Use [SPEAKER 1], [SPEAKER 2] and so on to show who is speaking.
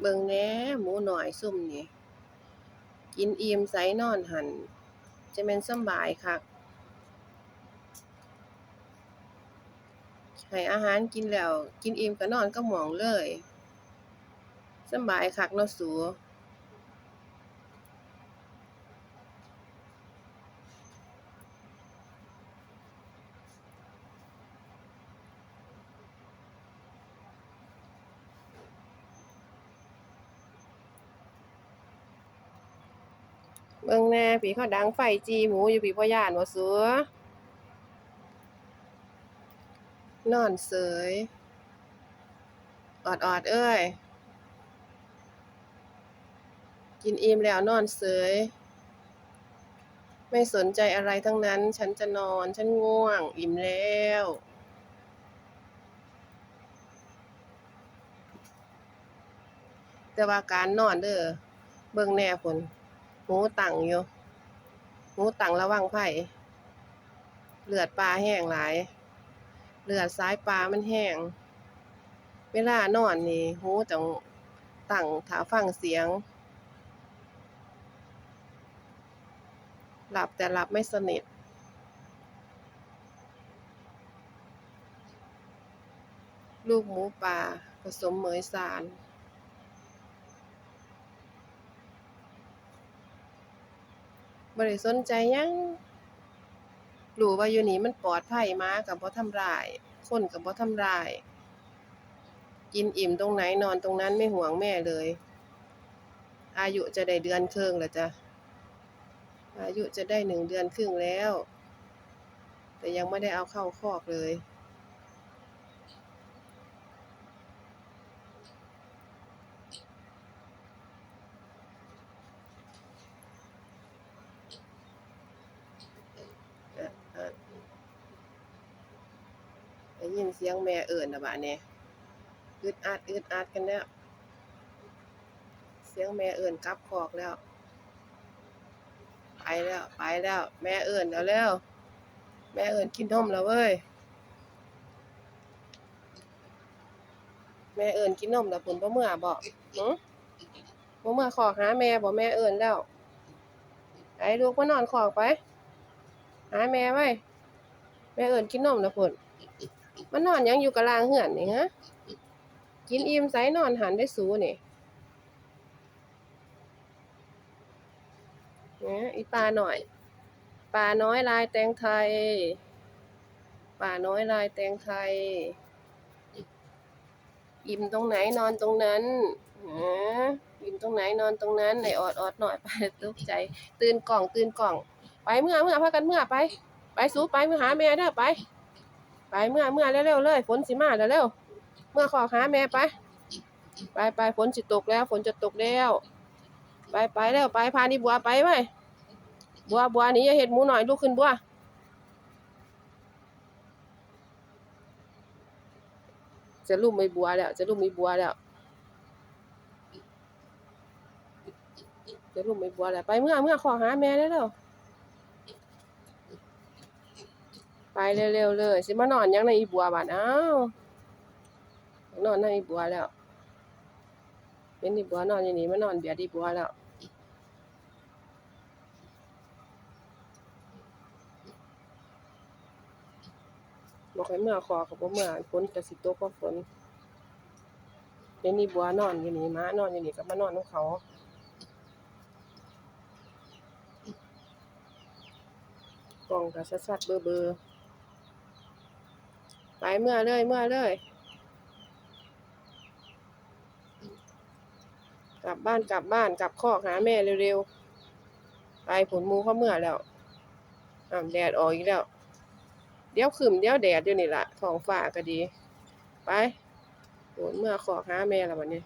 [SPEAKER 1] เบิ่งแหน่หมูน้อยซุ่มนี่ กินอิ่มใสนอนหัน จะแม่นสบายคักให้อาหารกินแล้ว กินอิ่มก็นอนก็หมองเลยสบายคักเนาะสู เบิ่งแน่ผีเขาดังไฟจีหมูอยู่ผีบ่ย้านบ่สัวนอนเสยออดออดเอ้ย กินอิ่มแล้วนอนเสย ไม่สนใจอะไรทั้งนั้น ฉันจะนอน ฉันง่วง อิ่มแล้ว แต่ว่าการนอนเด้อเบิ่งแน่พุ่น หูตั้งอยู่หูตั้งระวังไผ่เลือดปลาแห้งหลาย เลือดสายปลามันแห้ง เวลานอนนี่หูต้องตั้งถ้าฟังเสียง หลับแต่หลับไม่สนิทลูกหมูป่าผสมเหมยสาร บ่ได้สนใจหยังรู้ว่าอยู่นี่มันปลอดภัยหมาก็บ่ทำร้าย คนก็บ่ทำร้าย กินอิ่มตรงไหนนอนตรงนั้นไม่ห่วงแม่เลย อายุจะได้เดือนครึ่งแล้วจ้ะอายุจะได้หนึ่งเดือนครึ่งแล้ว แต่ยังไม่ได้เอาเข้าคอกเลย อะอะได้ ยินเสียงแม่เอิ้นะบัดนี้อึดอัดอึดอัดกันแล้วเสียงแม่เอิ้นกลับคอกแล้ว ไปแล้วไปแล้ว แม่เอิ้นแล้วเร็วแม่เอิ้นกินนมแล้วเว้ยแม่เอิ้นกินนมแล้วเพิ่นบ่เมื่อบ่หึบ่เมื่อขอหาแม่บ่แม่เอิ้นแล้วไปลูกมานอนขอกไป หาแม่ไว้แม่เอิ้นกินนมแล้วพุ่น มันนอนยังอยู่กลางเฮือนนี่ฮะ กินอิ่มไสนอนหันได้สูนี่แหมอีปลาหน่อย ปลาน้อยลายแตงไทย ปลาน้อยลายแตงไทย อิ่มตรงไหนนอนตรงนั้นฮะอิ่มตรงไหนนอนตรงนั้นไหนออดออดหน่อยไปตกใจ ตื่นกล่องตื่นกล่อง ไปเมื่อเมื่อพากันเมื่อไป ไปสู้ไปเมื่อหาแม่เด้อไป ไปเมื่อเมื่อเร็วๆเลย ฝนสิมาแล้วเร็วเมื่อขอหาแม่ไป ไปไปฝนสิตกแล้ว ฝนจะตกแล้ว ไปไปแล้วไปพานี่บัวไปไว้บัวบัวนี่อย่าเห็ดหมูหน่อยลุกขึ้นบัวจะลุ่มไม่บัวแล้ว จะลุ่มไม่บัวแล้วจะลุ่มไม่บัวแล้วไปเมื่อเมื่อขอหาแม่ได้แล้วไป เร็วๆเลย สิมานอนยังในอีบัวบาดอ้าวนอนในอีบัวแล้วเป็นอีบัวนอนอย่างนี้มานอนเบียดอีบัวแล้วบอกให้เมื่อขอเขาบ่เมื่อฝนจะสิตกก็ฝนเป็นนี่บัวนอนอยู่นี่ม้านอนอยู่นี่ก็มานอนของเขากล่องก็ชัดๆเบอร์เบอร์ ไปเมื่อเลยเมื่อเลย กลับบ้านกลับบ้านกลับคอกหาแม่เร็วๆ ไปผลมูเขาเมื่อแล้วอ่าแดดออกอีกแล้ว เดี๋ยวขึ้นเดี๋ยวแดดอยู่นี่ละท้องฟ้าก็ดี ไปผลเมื่อขอหาแม่แล้วบัดนี้